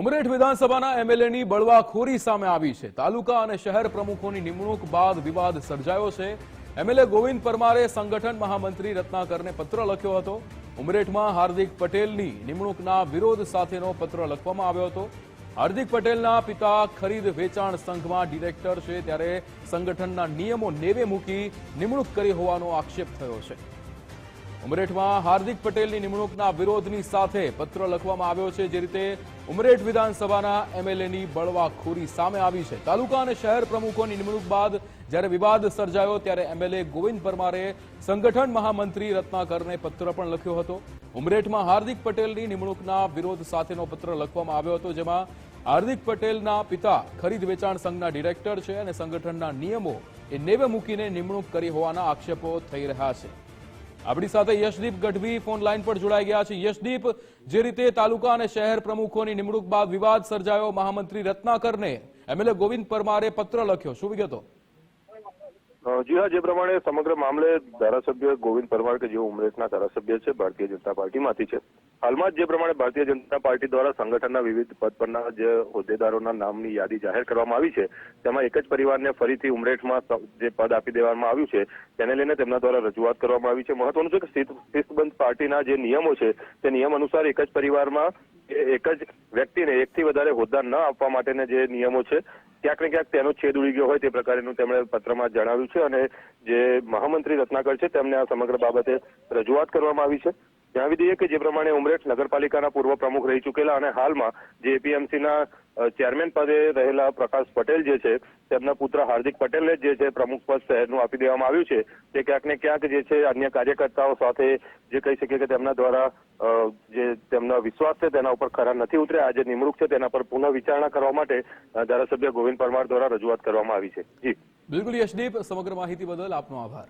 ઉમરેઠ વિધાનસભાના એમએલએની બળવાખોરી સામે આવી છે. તાલુકા અને શહેર પ્રમુખોની નિમણૂક બાદ વિવાદ સર્જાયો છે. એમએલએ ગોવિંદ પરમારે સંગઠન મહામંત્રી રત્નાકરને પત્ર લખ્યો હતો. ઉમરેઠમાં હાર્દિક પટેલની નિમણૂકના વિરોધ સાથેનો પત્ર લખવામાં આવ્યો હતો. હાર્દિક પટેલના પિતા ખરીદ વેચાણ સંઘમાં ડિરેક્ટર છે. ત્યારે સંગઠનના નિયમો નેવે મૂકી નિમણૂક કરી હોવાનો આક્ષેપ થયો છે. ઉમરેઠમાં હાર્દિક પટેલની નિમણૂકના વિરોધની સાથે પત્ર લખવામાં આવ્યો છે, જે રીતે ઉમરેઠ વિધાનસભાના એમએલએની બળવાખોરી સામે આવી છે. તાલુકા અને શહેર પ્રમુખોની નિમણૂક બાદ જ્યારે વિવાદ સર્જાયો, ત્યારે એમએલએ ગોવિંદ પરમારે સંગઠન મહામંત્રી રત્નાકરને પત્ર પણ લખ્યો હતો. ઉમરેઠમાં હાર્દિક પટેલની નિમણૂકના વિરોધ સાથેનો પત્ર લખવામાં આવ્યો હતો, જેમાં હાર્દિક પટેલના પિતા ખરીદ વેચાણ સંઘના ડિરેક્ટર છે અને સંગઠનના નિયમો એ નેવે મૂકીને નિમણૂક કરી હોવાના આક્ષેપો થઈ રહ્યા છે. આપણી સાથે યશદીપ ગઢવી ફોન લાઈન પર જોડાઈ ગયા છે. યશદીપ, જે રીતે તાલુકા અને શહેર પ્રમુખોની નિમણૂક બાદ વિવાદ સર્જાયો, મહામંત્રી રત્નાકરને એમએલએ ગોવિંદ પરમારે પત્ર લખ્યો. શું વિગતો? જી હા, જે પ્રમાણે સમગ્ર મામલે ધારાસભ્ય ગોવિંદ પરમાર કે જેઓ ઉમરેઠના ધારાસભ્ય છે, ભારતીય જનતા પાર્ટીમાંથી છે. હાલમાં જ પ્રમાણે ભારતીય જનતા પાર્ટી દ્વારા સંગઠનના વિવિધ પદ પરના જે હોદ્દેદારોના નામની યાદી જાહેર કરવામાં આવી છે, તેમાં એક જ પરિવારને ફરીથી ઉમરેઠમાં જે પદ આપી દેવામાં આવ્યું છે, તેને લઈને તેમના દ્વારા રજૂઆત કરવામાં આવી છે. મહત્વનું છે કે શિસ્ત- શિસ્તબંધ પાર્ટીના જે નિયમો છે, તે નિયમ અનુસાર એક જ પરિવારમાં એક જ વ્યક્તિને એકથી વધારે હોદ્દા ન આપવા માટેના જે નિયમો છે, ક્યાંક ને ક્યાંક તેનો છેદ ઉડી ગયો હોય તે પ્રકારેનું તેમણે પત્રમાં જણાવ્યું છે અને જે મહામંત્રી રત્નાકર છે, તેમને આ સમગ્ર બાબતે રજૂઆત કરવામાં આવી છે. જણાવી દઈએ કે જે પ્રમાણે ઉમરેઠ નગરપાલિકાના પૂર્વ પ્રમુખ રહી ચૂકેલા અને હાલમાં જે ચેરમેન પદે રહેલા પ્રકાશ પટેલ જે છે, તેમના પુત્ર હાર્દિક પટેલને જે છે પ્રમુખ પદ શહેરનું આપી દેવામાં આવ્યું છે. તે ક્યાંક ને ક્યાંક જે છે અન્ય કાર્યકર્તાઓ સાથે જે કહી શકીએ કે તેમના દ્વારા જે તેમનો વિશ્વાસ છે તેના ઉપર ખરા નથી ઉતર્યા. આજે નિમણૂક છે તેના પર પુનઃ વિચારણા કરવા માટે ધારાસભ્ય ગોવિંદ પરમાર દ્વારા રજૂઆત કરવામાં આવી છે. જી. બિલકુલ યશદીપ, સમગ્ર માહિતી બદલ આપનો આભાર.